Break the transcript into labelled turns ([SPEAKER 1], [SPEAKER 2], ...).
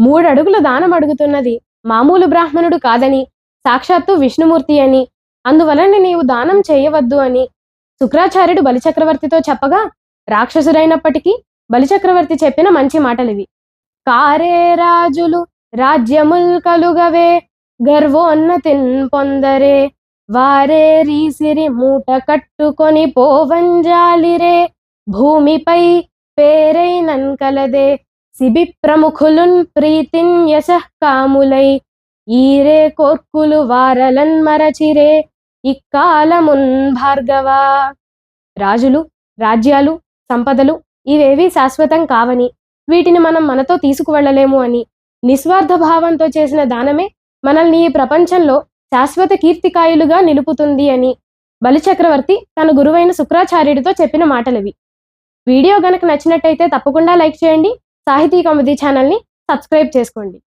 [SPEAKER 1] మూడడుగుల దానం అడుగుతున్నది. మామూలు బ్రాహ్మణుడు కాదని సాక్షాత్తు విష్ణుమూర్తి అని. అందువలన నీవు దానం చేయవద్దు అని శుక్రాచార్యుడు బలిచక్రవర్తితో చెప్పగా రాక్షసుడైనప్పటికీ బలిచక్రవర్తి చెప్పిన మంచి మాటలివి. కారే రాజులు రాజ్యముల్ కలుగవే గర్వోన్నతిన్ పొందరే. వారే రీసిరి మూట కట్టుకొని పోవంజాలిరే. భూమిపై పేరైనన్ కలదే సిబి ప్రముఖులున్ ప్రీతిన్ యశః కాములై ఈరే కోర్కులు వారలన్ మరచిరే ఇక్కాలమున్ భార్గవా. రాజులు రాజ్యాలు సంపదలు ఇవేవీ శాశ్వతం కావని వీటిని మనం మనతో తీసుకువెళ్ళలేము అని నిస్వార్థ భావంతో చేసిన దానమే మనల్ని ఈ ప్రపంచంలో శాశ్వత కీర్తికాయులుగా నిలుపుతుంది అని బలిచక్రవర్తి తన గురువైన శుక్రాచార్యుడితో చెప్పిన మాటలవి. వీడియో గనక నచ్చినట్టయితే తప్పకుండా లైక్ చేయండి సాహితీ కమిటీ ఛానల్ని సబ్స్క్రైబ్ చేసుకోండి.